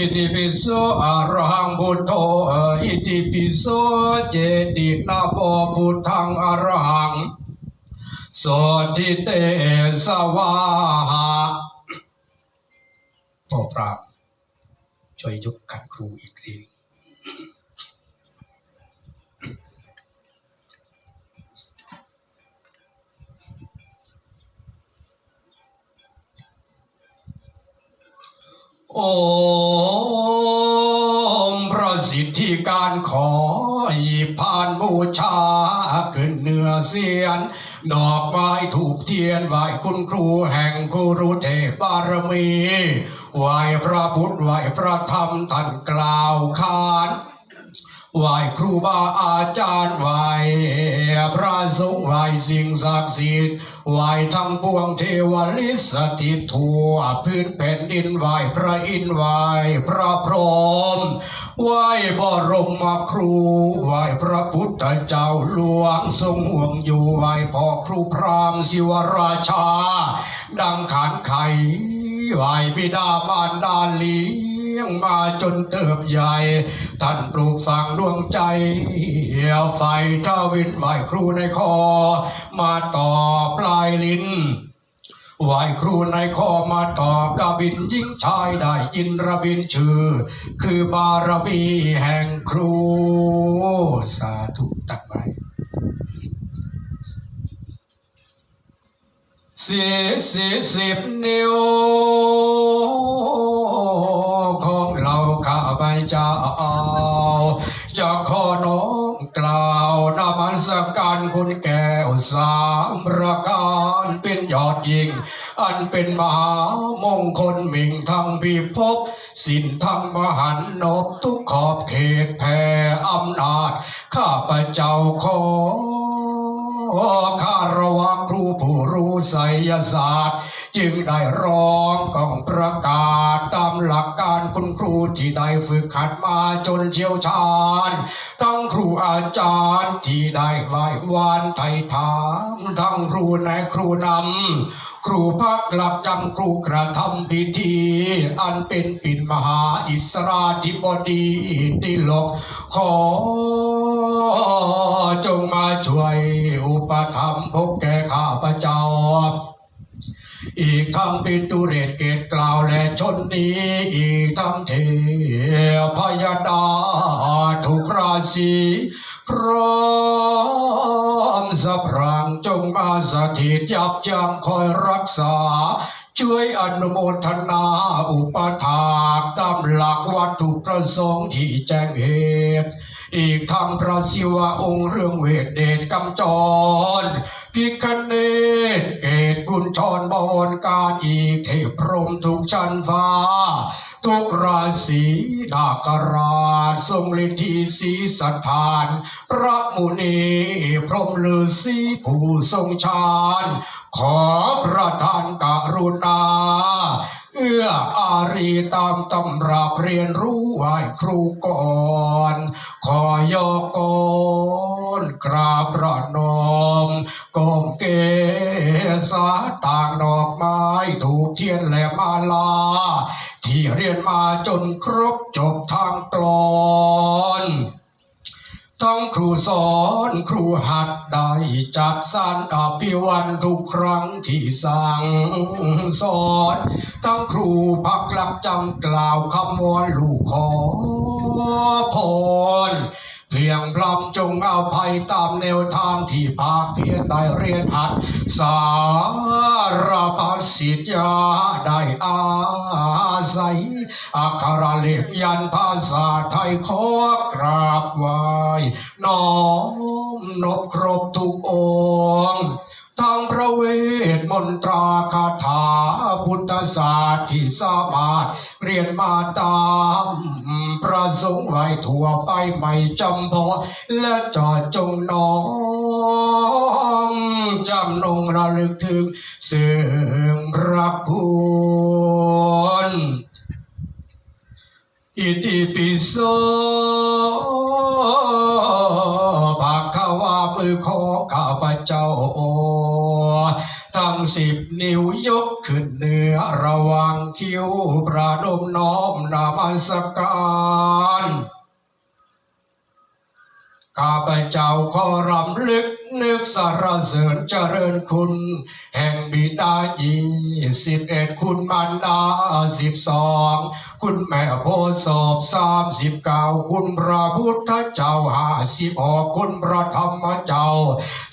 อิติปิโสอะระหังพุทโธอิติปิโสเจตินะโมพุทธังอะระหังโสทิเตสวาหาพ่อพระช่วยยกขัดครูอีกทีโอมประ สิทธิการขอหยิบพานบูชา ขึ้นเหนือเสียน ดอกไม้ถูกเทียนไหวคุณครูแห่งกุรุเทพบารมีไหวพระพุทธไหวพระธรรมท่านกล่าวคา ไหวครูบาอาจารย์ไหวพระสงฆ์ไหวสิ่งศักดิ์สิทธิ์ไหวทั้งปวงเทวลิสถิตทั่วพื้นแผ่นดินไหวพระอินทร์ไหวพระพรหมไหวบรมครูไหวพระพุทธเจ้าหลวงทรงห่วงอยู่ไหวพ่อครูพรามศิวราชา ดังขานไขไหวบิดามารดาเลี้ยงมาจนเติบใหญ่ท่านปลูกฝังดวงใจเหี่ยวไฟเทวินไหวครูในคอ มาต่อปลายลิ้นไหวครูในคอมาตอบกบินยิ่งชายได้ยินระบินชื่อ คือบารมีแห่งครู สาธุตักไว้ สี่สี่สิบนิ้ว ของเราข้าพเจ้าจะขอน้อมกล่าวนมัสการคุณแก้วสามประการเป็นยอดยิ่ง อันเป็นมหามงคลมิ่งทางพิภพสินทางมหันนบทุกขอบเขตแผ่อำนาจ ข้าพเจ้าขอ คารวะครูผู้รู้ไสยศาสตร์ จึงได้ร้องกองประกาศตามหลักการคุณครูที่ได้ฝึกขัดมาจนเชี่ยวชาญ ทั้งครูอาจารย์ที่ได้ไหว้วานไทยถามทั้งครูในครูนำครูพักหลับจำครูกระทำพิธี อันเป็นปิ่นมหาอิสราธิบดีติลกขอ จงมาช่วยอุปถัมภ์พบแก่ข้าพเจ้า อีกทั้งปิตุเรศเกตกล่าวและชนนี้ อีกทั้งเทพยดาทุกราศีพร้อมสะพรางจงมาสถิตยับยั้งคอยรักษา ช่วยอนุโมทนาอุปถากตามหลักวัตถุประสงค์ที่แจ้งเหตุ อีกทางพระศิวะองค์เรื่องเวทเดชกำจร พิคเนตเกตกุญชรบนการอีกเทพพรมทุกชั้นฟ้า ทุกราศีนาคราชทรงฤทธิสีสถาน พระมุนีพรหมฤาษีผู้ทรงฌาน ขอประทานกรุณา เอื้ออารีตามตำราเรียนรู้ไหวครูก่อนขอยกกนกราบประนมก้มเกษาต่างดอกไม้ถูกเทียนและมาลา ที่เรียนมาจนครบจบทางกลอน ทั้งครูสอนครูหัดได้จัดสรรอภิวันทุกครั้งที่สั่งสอนทั้งครูพักหลักจำกล่าวคำวอนลูกขอพร เพียงพรำจงเอาภัยตามแนวทางที่ภาคเพียรได้เรียนหัด สารพัดสิทธยาได้อาศัยอักขระเล็บยันภาษาไทยขอกราบไหว้น้อมนบครบทุกองค์ ทั้งพระเวทมนตราคาถาพุทธศาสตร์ที่สามารถเรียนมาตามประสงค์ไว้ทั่วไปไม่จำเพาะและจอดจงน้อมจำนงระลึกถึงซึ่งพระคุณอิติปิโสภาความือของข้าพเจ้า ทั้งสิบนิ้วยกขึ้นเหนือระวังคิ้วประนมน้อมนามสการข้าพเจ้าขอรำลึก นึกสารเสริญเจริญคุณ แห่งบิดายี่สิบเอ็ดคุณมันดาสิบสองคุณแม่โพธิ์ศพสามสิบเก้าคุณพระพุทธเจ้าห้าสิบหกคุณพระธรรมเจ้า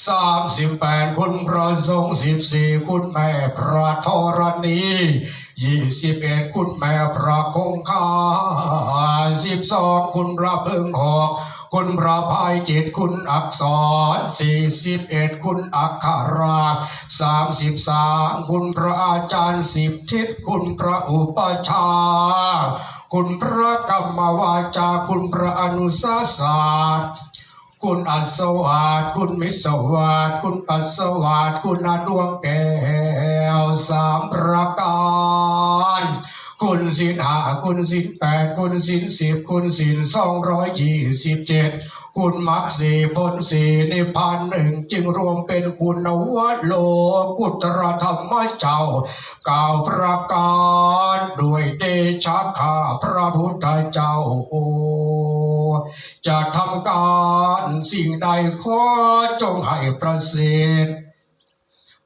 สามสิบแปดคุณพระสงฆ์สิบสี่คุณแม่พระธรณียี่สิบเอ็ดคุณแม่พระคงคาสิบสองคุณพระพึงหอก คุณพระพายจิตคุณอักษรสี่สิบเอ็ดคุณอักขราสามสิบสามคุณพระอาจารย์สิบทิศคุณพระอุปชฌาย์คุณพระกรรมวาจาคุณพระอนุสาสาสคุณอัศวาสคุณมิสวาสคุณปัสสวาสคุณอาดวงแก้วสามประการ คุณสินห้าคุณสินแปดคุณสินสิบคุณสินสองร้อยยี่สิบเจ็ดคุณมรรคสี่ผลสี่นิพพานหนึ่งจึงรวมเป็นคุณนวัตโลกุตรธรรมเจ้าก่าวประการด้วยเดชะข้าพระพุทธเจ้าโอจะทำการสิ่งใดขอจงให้ประเสริฐ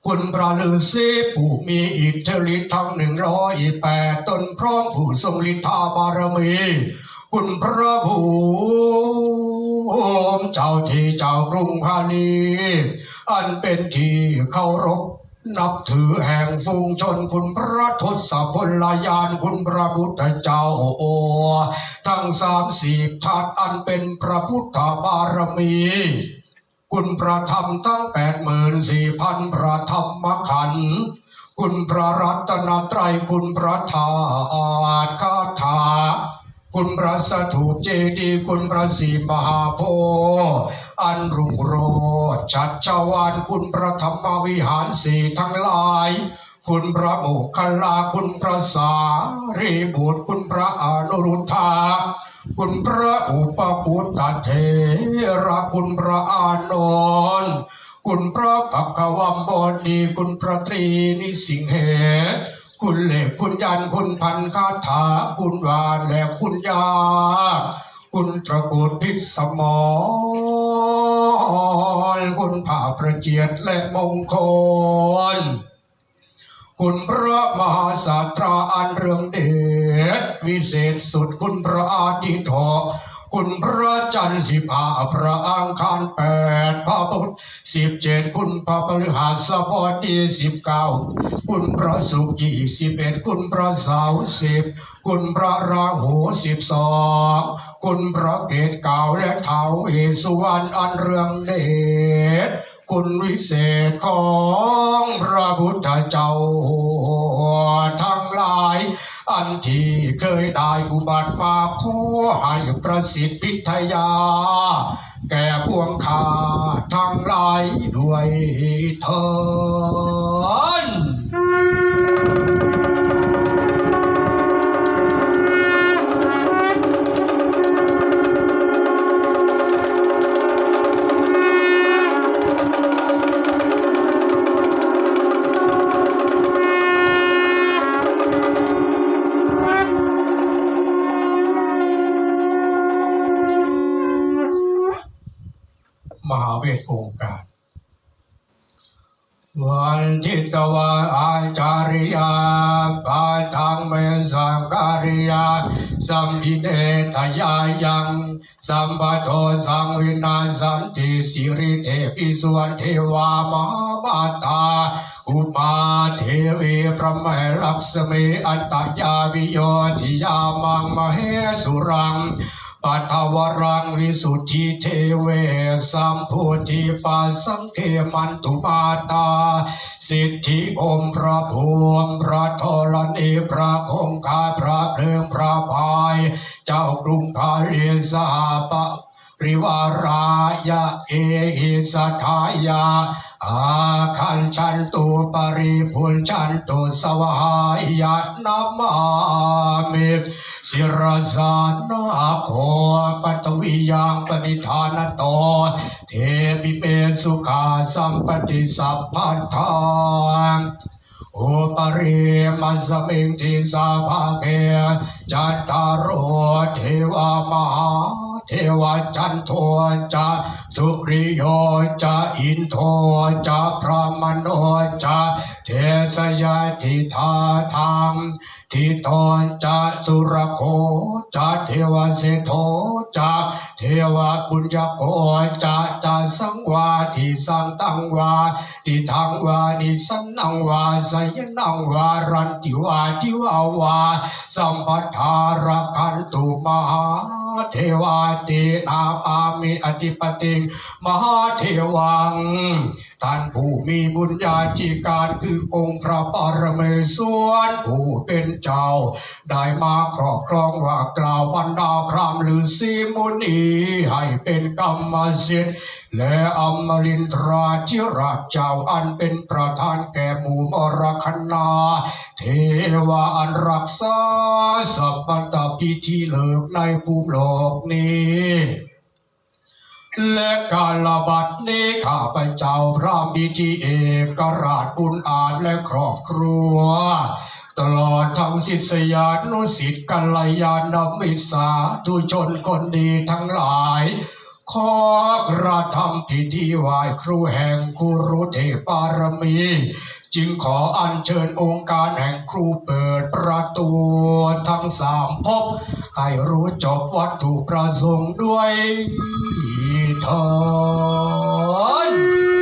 คุณพระฤาษีผู้มีอิทธิฤทธิ์ทั้งหนึ่งร้อยแปดตนพร้อมผู้ทรงฤทธาบารมี คุณพระผู้เจ้าที่เจ้ากรุงพานีอันเป็นที่เคารพนับถือแห่งฝูงชนคุณพระทศพลายานคุณพระพุทธเจ้าโอ ทั้งสามสี่ทัดอันเป็นพระพุทธบารมี คุณพระธรรมตั้งแปดหมื่นสี่พันพระธรรมขันธ์คุณพระรัตนตรัยคุณพระธาตุคาถาคุณพระสถูปเจดีย์คุณพระศรีมหาโพธิ์อันรุ่งโรจน์ชัดชวานคุณพระธรรมวิหารสี่ทั้งหลาย คุณพระโมคคัลลาคุณพระสารีบุตรคุณพระอนุรุทธา คุณพระอุปพุทธเทระคุณพระอานนท์คุณพระภักวัมบดีคุณพระตรีนิสิงเหคุณเหล็กคุณยันคุณพันคาถา คุณวานและคุณยา คุณตระกูลพิษสมรคุณผ่าประเจียดและมงคล คุณพระมหาศาสตราอันเรืองเดชวิเศษสุดคุณพระอาทิตย์ทอง คุณพระจันทร์สิบห้าพระอังคารแปดพระพุธสิบเจ็ดคุณพระพฤหัสบดีสิบเก้าคุณพระศุกร์ยี่สิบเอ็ดคุณพระเสาร์สิบคุณพระราหูสิบสองคุณพระเกศเก่าและเท้าเอสุวรรณอันเรืองเดชคุณวิเศษของพระพุทธเจ้า ทั้งหลาย อันที่เคยได้อุบัติมาขอให้ประสิทธิพิทยา แก่พวงข้าทั้งหลายด้วยเถิน วาอาจาริยาปาทังเมสังการิยาสัมพิเนทยายังสัมปโทสังวินาสันติสิริเทปิสวนเทวามหามาตาอุมาเทวีพระแม่ลักษมีอันตยาวิโยธิยามังมเหสุรัง ปัทวรังวิสุทธิเทเวสัมพุทธิปัสสังเขมันตุมาตา สิทธิอมพระภูมพระธรณีพระคงคาพระเพลิงพระพาย เจ้ากรุงพาเลสาปะ ริวารายะเอหิสัทายาอาคันชันตุปริพุนชันตุสวายะนามามิสิรสานาโคปัตวิยังปณิธานโต เทปิเปสุขาสัมปติสัพพัทธาโอปริมัสมิงทิสาภาเคจัตตารโอเทวามหา เทวจันโทจะสุริโยจะอินโทจะพระมโนจะเทสยาทิธาธรรมทิตอนจะสุรโคจะเทวเสโทจะเทวปุญญโกจะจะสังวาทิสังตังวาทิทังวานิสันนังวาสยนังวารันติวาทิวาวาสัมปัทาระกันตุมหา เทวาตินาปามิอธิปติมหาเทวัง ท่านผู้มีบุญญาธิการคือองค์พระปรเมศวรผู้เป็นเจ้า ได้มาครอบครองว่ากล่าวบรรดาพรามฤาษีมุนีให้เป็นกรรมสิทธิ์และอมรินทราธิราชเจ้าอันเป็นประธานแก่หมู่มรคณาเทวาอันรักษาสัพพตพิธีเลิกในภูมิโลกนี้ และการระบาดนี้ข้าพเจ้าพระบิดีเอกราชบุญอาจและครอบครัว ตลอดทั้งศิษยานุสิทธิ์กัลยาณมิตรสาธุชนคนดีทั้งหลาย ขอกระทำพิธีไหว้ครูแห่งครูรุเทปารมี จึงขออัญเชิญองค์การแห่งครูเปิดประตูทั้งสามภพให้รู้จบวัตถุประสงค์ด้วยเถิด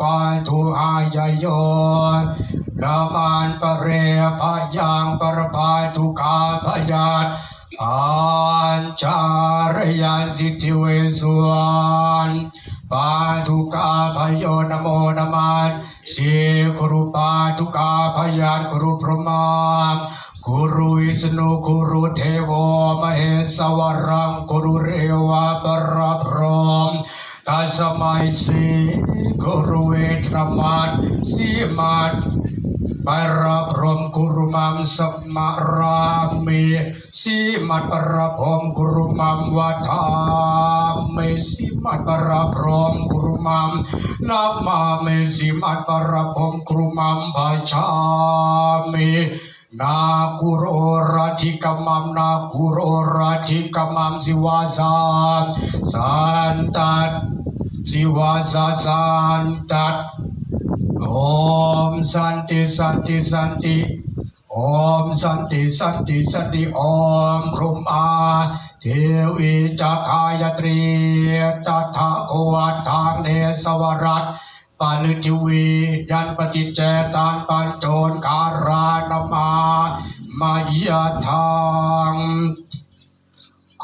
ปาทุอายโยนามันปเรพยังปรปาทุกาพยาตอัญชารยาสิทธิเวสวรรณปาทุกาพโยนโมนามันสีครุปาทุกาพยาตครุพรมากุรุวิสนุกุรุเทวมเหสวรังกุรุเรวะปรพรมตัสมัยสี กุรุเวทรมัตสีมัตปรพรมกุรุมัมสัมมารามิสีมัตปรพรมกุรุมัมวัฏามิสีมัตปรพรมกุรุมัมนามามิสีมัตปรพรมกุรุมัมภาชามินาคุโรราธิกมัมนาคุโรราธิกมัมสิวาสานสันตัด สิวาสาสันตัดโอมสันติสันติสันติโอมสันติสันติสันติโอมพรหมอาเทวีจักขายตรีจัตถะโควัฏทางเนสวรัตปาลิทิวียันปฏิเจตานปัญโจรการานมามายาทาง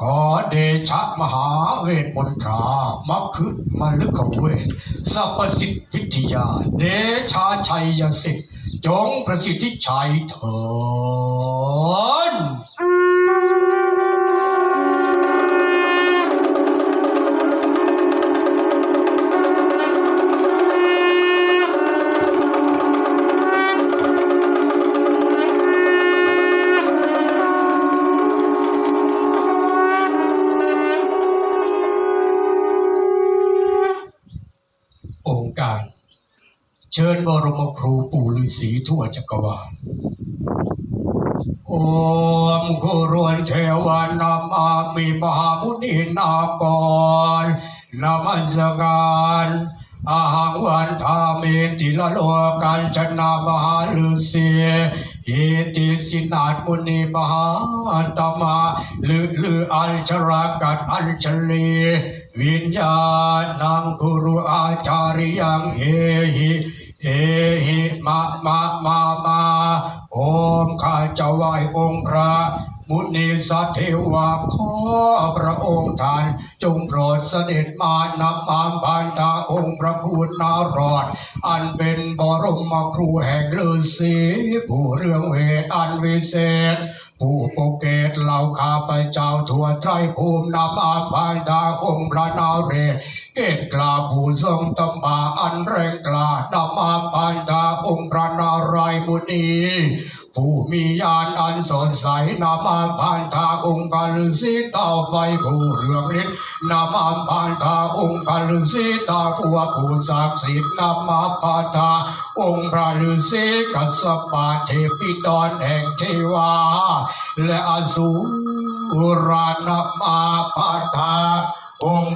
ขอเดชะมหาเวทมนตรามัคคือมลึกเวทสัพสิทธิวิทยา เดชาชัยยสิทธิจงประสิทธิชัยเถิด องค์การ เชิญบรมครูปู่ฤาษีทั่วจักรวาลโอมกุรวนเทวานามามีมหามุนีนากรนามัสการอาหังวันทามิติละโลกันชนะมหาฤาษีอิติสินาถมุนีมหาตมาลือลืออัญชรากัดอัญชลี วิญญาณังกุรุอาจาริยังเอหิเอหิมามามามาโอมข้าจ้าไหวองค์พระมุนีสัตเทวาขอพระองค์ท่านจงโปรดเสด็จมานำอามพันธาองค์พระพุทธนารอด อันเป็นบรมครูแห่งฤาษีผู้เรื่องเวทอันวิเศษ ผู้ปกเกตเหล่าข้าพเจ้าทั่วไตรภูมินำอาพันธาองค์พระนาเรศเกตกลาผู้ทรงตำบาอันแรงกล้านำอาพันธาองค์พระนารายณ์มุนีผู้มีญาณอันสดใสนามาพันธาองค์กาลสีตาไฟผู้เรืองฤทธิ์นามาพันธาองค์กาลสีตาขัวผู้ศักดิ์สิทธิ์นามาพันธา องค์พระฤาษีกัสปะเทพิดรแห่งเทวา และอสูรานามาพันธาองค์